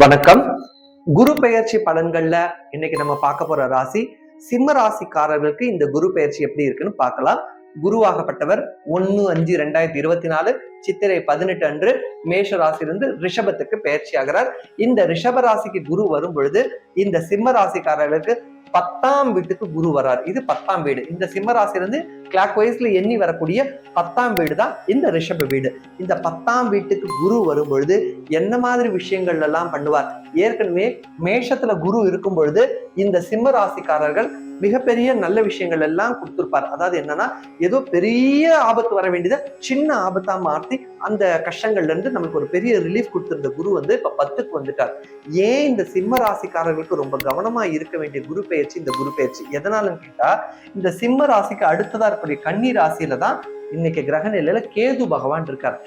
வணக்கம். குரு பெயர்ச்சி பலன்கள்ல இன்னைக்கு நம்ம பார்க்க போற ராசி சிம்ம ராசிக்காரர்களுக்கு இந்த குரு பெயர்ச்சி எப்படி இருக்குன்னு பார்க்கலாம். குருவாகப்பட்டவர் ஒன்னு அஞ்சு ரெண்டாயிரத்தி இருபத்தி நாலு சித்திரை பதினெட்டு அன்று மேஷ ராசியிலிருந்து ரிஷபத்துக்கு பயிற்சி ஆகிறார் இந்த ரிஷப ராசிக்கு குரு வரும் பொழுது இந்த சிம்ம ராசிக்காரர்களுக்கு பத்தாம் வீட்டுக்கு குரு வரார். இது பத்தாம் வீடு. இந்த சிம்ம ராசியிலிருந்து கிளாக் வைஸ்ல எண்ணி வரக்கூடிய பத்தாம் வீடு தான் இந்த ரிஷப வீடு. இந்த பத்தாம் வீட்டுக்கு குரு வரும் பொழுது என்ன மாதிரி விஷயங்கள் எல்லாம் பண்ணுவார்? ஏற்கனவே மேஷத்துல குரு இருக்கும் பொழுது இந்த சிம்ம ராசிக்காரர்கள் மிகப்பெரிய நல்ல விஷயங்கள் எல்லாம் கொடுத்துருப்பார். அதாவது என்னன்னா ஏதோ பெரிய ஆபத்து வர வேண்டியதை சின்ன ஆபத்தா மாற்றி அந்த கஷ்டங்கள்ல இருந்து நமக்கு ஒரு பெரிய ரிலீஃப் கொடுத்துருந்த குரு வந்து இப்ப பத்துக்கு வந்துட்டார். ஏன் இந்த சிம்ம ராசிக்காரர்களுக்கு ரொம்ப கவனமா இருக்க வேண்டிய குரு பெயர்ச்சி இந்த குரு பெயர்ச்சி? எதனாலன்னு கேட்டா இந்த சிம்ம ராசிக்கு அடுத்ததா இருக்கக்கூடிய கன்னி ராசியில தான் இன்னைக்கு கிரக நிலையில கேது பகவான் இருக்கார்.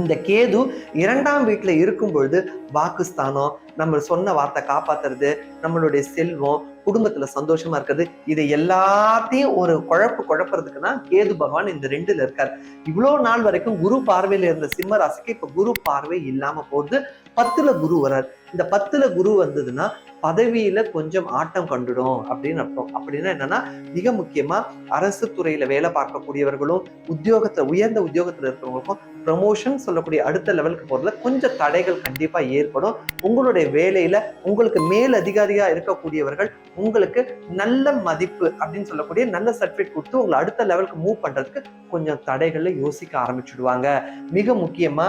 இந்த கேது இரண்டாம் வீட்டுல இருக்கும் பொழுது பாகிஸ்தானம் நம்ம சொன்ன வார்த்தை காப்பாத்துறது நம்மளுடைய செல்வம் குடும்பத்துல சந்தோஷமா இருக்கிறது. இதை எல்லாத்தையும் ஒரு குழப்பு குழப்பறதுக்குன்னா கேது பகவான் இந்த ரெண்டுல இருக்கார். இவ்வளவு நாள் வரைக்கும் குரு பார்வையில இருந்த சிம்ம ராசிக்கு இப்ப குரு பார்வை இல்லாம போகுது. பத்துல குரு வர்றார் இந்த பத்துல குரு வந்ததுன்னா பதவியில கொஞ்சம் ஆட்டம் கண்டுடும் அப்படின்னு அர்த்தம். அப்படின்னா என்னன்னா மிக முக்கியமா அரசு துறையில வேலை பார்க்கக்கூடியவர்களும் உத்தியோகத்துல உயர்ந்த உத்தியோகத்துல இருக்கிறவங்களுக்கும் ப்ரமோஷன் சொல்லக்கூடிய அடுத்த லெவலுக்கு போறதுல கொஞ்சம் தடைகள் கண்டிப்பா ஏற்படும். உங்களுடைய வேலையில உங்களுக்கு மேல் அதிகாரியா இருக்கக்கூடியவர்கள் உங்களுக்கு நல்ல மதிப்பு அப்படின்னு சொல்லக்கூடிய நல்ல சர்டிஃபிகேட் கொடுத்து உங்களை அடுத்த லெவலுக்கு மூவ் பண்றதுக்கு கொஞ்சம் தடைகளை யோசிக்க ஆரம்பிச்சுடுவாங்க. மிக முக்கியமா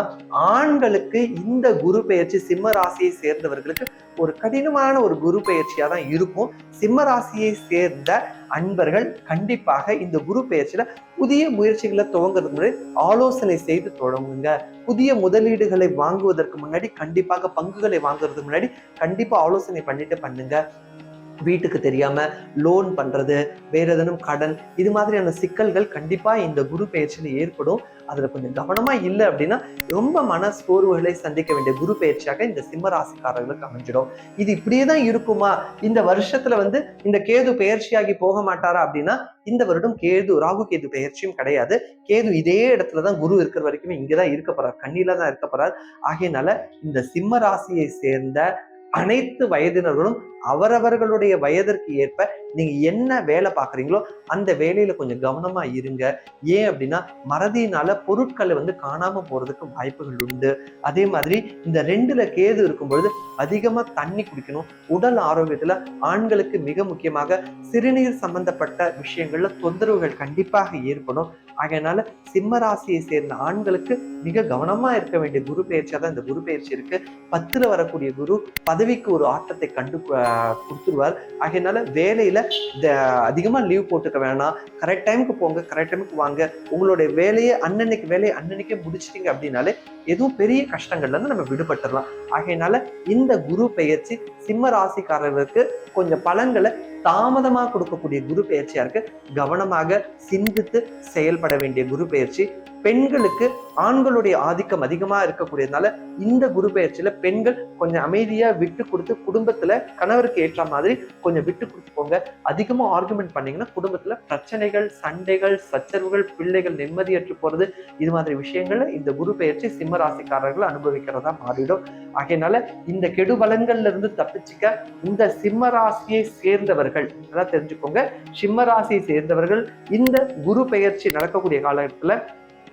ஆண்களுக்கு இந்த குரு பெயர்ச்சி சிம்ம ராசியை சேர்ந்தவர்களுக்கு ஒரு கடினமான ஒரு குரு பெயர்ச்சியா தான் இருக்கும். சிம்ம ராசியை சேர்ந்த அன்பர்கள் கண்டிப்பாக இந்த குரு பெயர்ச்சியில புதிய முயற்சிகளை துவங்குறதுக்கு முன்னாடி ஆலோசனை செய்து தொடங்குங்க. புதிய முதலீடுகளை வாங்குவதற்கு முன்னாடி கண்டிப்பாக பங்குகளை வாங்குறதுக்கு முன்னாடி கண்டிப்பா ஆலோசனை பண்ணிட்டு பண்ணுங்க. வீட்டுக்கு தெரியாம லோன் பண்றது வேற ஏதேனும் கடன் இது மாதிரியான சிக்கல்கள் கண்டிப்பா இந்த குரு பயிற்சியில் ஏற்படும். அதுல கொஞ்சம் கவனமா இல்லை அப்படின்னா ரொம்ப மன சோர்வுகளை சந்திக்க வேண்டிய குரு பெயர்ச்சியாக இந்த சிம்மராசிக்காரர்களுக்கு அமைஞ்சிடும். இது இப்படியே தான் இருக்குமா? இந்த வருஷத்துல வந்து இந்த கேது பெயர்ச்சியாகி போக மாட்டாரா அப்படின்னா இந்த வருடம் கேது ராகு கேது பெயர்ச்சியும் கிடையாது. கேது இதே இடத்துல தான் குரு இருக்கிற வரைக்குமே இங்கதான் இருக்க போறார். கண்ணில தான் இருக்க போறார். ஆகையினால இந்த சிம்ம ராசியை சேர்ந்த அனைத்து வயதினர்களும் அவரவர்களுடைய வயதிற்கு ஏற்ப நீங்க என்ன வேலை பார்க்குறீங்களோ அந்த வேலையில கொஞ்சம் கவனமா இருங்க. ஏன் அப்படின்னா மறதியினால பொருட்களை வந்து காணாம போறதுக்கு வாய்ப்புகள் உண்டு. அதே மாதிரி இந்த ரெண்டுல கேது இருக்கும் பொழுது அதிகமா தண்ணி குடிக்கணும். உடல் ஆரோக்கியத்துல ஆண்களுக்கு மிக முக்கியமாக சிறுநீர் சம்பந்தப்பட்ட விஷயங்கள்ல தொந்தரவுகள் கண்டிப்பாக ஏற்படும். ஆகையினால சிம்ம ராசியை சேர்ந்த ஆண்களுக்கு மிக கவனமா இருக்க வேண்டிய குரு பயிற்சியாக தான் இந்த குரு பயிற்சி இருக்கு. பத்துல வரக்கூடிய குரு பதவிக்கு ஒரு ஆட்டத்தை கண்டு கொடுத்துருவார். ஆகையினால வேலையில இந்த அதிகமா லீவ் போட்டுக்க வேணாம். கரெக்ட் டைமுக்கு போங்க கரெக்ட் டைமுக்கு வாங்க. உங்களுடைய வேலையை அன்னன்னைக்கு வேலையை அன்னன்னைக்கே முடிச்சிட்டீங்க அப்படின்னாலே எதுவும் பெரிய கஷ்டங்கள்ல இருந்து நம்ம விடுபட்டுறலாம். ஆகையினால இந்த குரு பெயர்ச்சி சிம்ம ராசிக்காரர்களுக்கு கொஞ்சம் பலன்களை தாமதமா கொடுக்கக்கூடிய குரு பெயர்ச்சியா இருக்கு. கவனமாக சிந்தித்து செயல்பட வேண்டிய குரு பெயர்ச்சி பெண்களுக்கு ஆண்களுடைய ஆதிக்கம் அதிகமா இருக்கக்கூடியதுனால இந்த குரு பெயர்ச்சியில பெண்கள் கொஞ்சம் அமைதியா விட்டு கொடுத்து குடும்பத்துல கணவருக்கு ஏற்ற மாதிரி கொஞ்சம் விட்டு கொடுத்து போங்க. அதிகமா ஆர்குமெண்ட் பண்ணீங்கன்னா குடும்பத்துல பிரச்சனைகள் சண்டைகள் சச்சரவுகள் பிள்ளைகள் நிம்மதியற்று போறது இது மாதிரி விஷயங்களை இந்த குரு பெயர்ச்சி சிம்ம ராசிக்காரர்கள் அனுபவிக்கிறதா மாறிடும். ஆகையினால இந்த கெடுபலங்கள்ல இருந்து தப்பிச்சுக்க இந்த சிம்ம ராசியை சேர்ந்தவர்கள் அதான் தெரிஞ்சுக்கோங்க. சிம்ம ராசியை சேர்ந்தவர்கள் இந்த குரு பெயர்ச்சி நடக்கக்கூடிய காலகட்டத்துல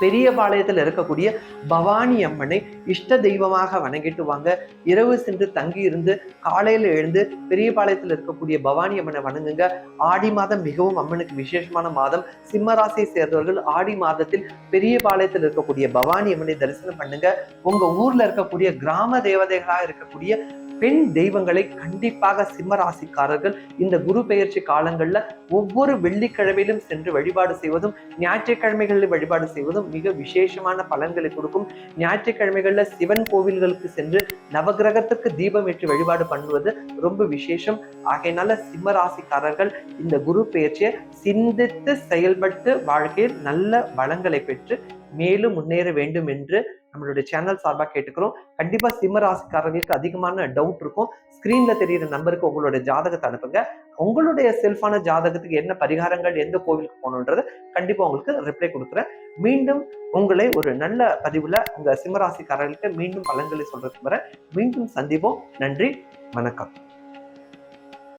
பெரிய பாளையத்தில் இருக்கக்கூடிய பவானி அம்மனை இஷ்ட தெய்வமாக வணங்கிட்டு வாங்க இரவு சென்று தங்கி இருந்து காலையில் எழுந்து பெரிய பாளையத்தில் இருக்கக்கூடிய பவானி அம்மனை வணங்குங்க. ஆடி மாதம் மிகவும் அம்மனுக்கு விசேஷமான மாதம். சிம்மராசியை சேர்ந்தவர்கள் ஆடி மாதத்தில் பெரிய பாளையத்தில் இருக்கக்கூடிய பவானி அம்மனை தரிசனம் பண்ணுங்க. உங்க ஊர்ல இருக்கக்கூடிய கிராம தேவதைகளாக இருக்கக்கூடிய பெண் தெய்வங்களை கண்டிப்பாக சிம்ம ராசிக்காரர்கள் இந்த குரு பெயர்ச்சி காலங்களில் ஒவ்வொரு வெள்ளிக்கிழமையிலும் சென்று வழிபாடு செய்வதும் ஞாயிற்றுக்கிழமைகளில் வழிபாடு செய்வதும் மிக விசேஷமான பலன்களை கொடுக்கும். ஞாயிற்றுக்கிழமைகள்ல சிவன் கோவில்களுக்கு சென்று நவகிரகத்துக்கு தீபம் ஏற்றி வழிபாடு பண்ணுவது ரொம்ப விசேஷம். ஆகையினால சிம்ம ராசிக்காரர்கள் இந்த குரு பெயர்ச்சியை சிந்தித்து செயல்பட்டு வாழ்க்கையில் நல்ல வளங்களை பெற்று மேலும் முன்னேற வேண்டும் என்று நம்மளுடைய சேனல் சார்பாக கேட்டுக்கிறோம். கண்டிப்பா சிம்ம ராசிக்காரர்களுக்கு அதிகமான டவுட் இருக்கும். ஸ்கிரீன்ல தெரியுற நம்பருக்கு உங்களுடைய ஜாதகத்தை அனுப்புங்க. உங்களுடைய செல்ஃபான ஜாதகத்துக்கு என்ன பரிகாரங்கள் எந்த கோவிலுக்கு போகணுன்றது கண்டிப்பா உங்களுக்கு ரிப்ளை கொடுக்குறேன். மீண்டும் உங்களை ஒரு நல்ல பதிவுல உங்க சிம்மராசிக்காரர்களுக்கு மீண்டும் பலன்களை சொல்றதுக்கு வர மீண்டும் சந்திப்போம். நன்றி வணக்கம்.